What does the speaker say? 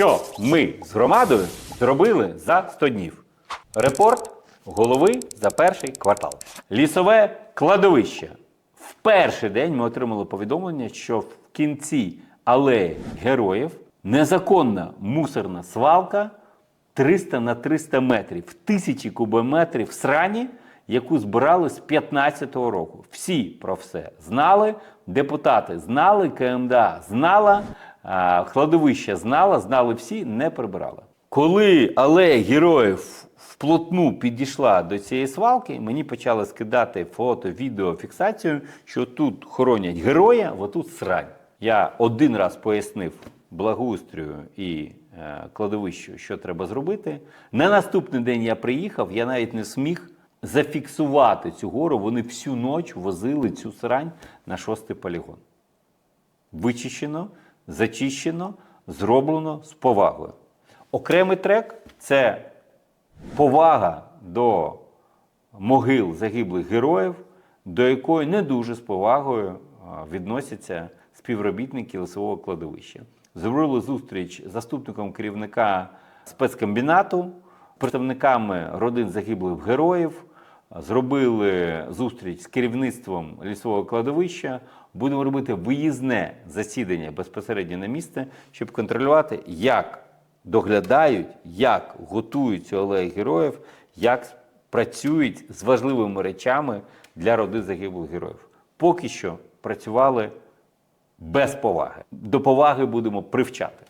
Що ми з громадою зробили за 100 днів? Репорт голови за перший квартал. Лісове кладовище. В перший день ми отримали повідомлення, що в кінці алеї героїв незаконна мусорна свалка 300 на 300 метрів, тисячі кубометрів срані, яку збирали з 15-го року. Всі про все знали, депутати знали, КМДА знала, кладовище знала, знали всі, не прибирали. Коли алея героїв вплотну підійшла до цієї свалки, мені почали скидати фото, відео, фіксацію, що тут хоронять героя, а тут срань. Я один раз пояснив благоустрою і е, кладовищу, що треба зробити. На наступний день я приїхав, я навіть не зміг зафіксувати цю гору. Вони всю ніч возили цю срань на шостий полігон. Вичищено, зачищено, зроблено з повагою. Окремий трек це повага до могил загиблих героїв, до якої не дуже з повагою відносяться співробітники лісового кладовища. Зробили зустріч з заступником керівника спецкомбінату, представниками родин загиблих героїв. Зробили зустріч з керівництвом лісового кладовища. Будемо робити виїзне засідання безпосередньо на місце, щоб контролювати, як доглядають, як готують цю алею героїв, як працюють з важливими речами для родин загиблих героїв. Поки що працювали без поваги. До поваги будемо привчати.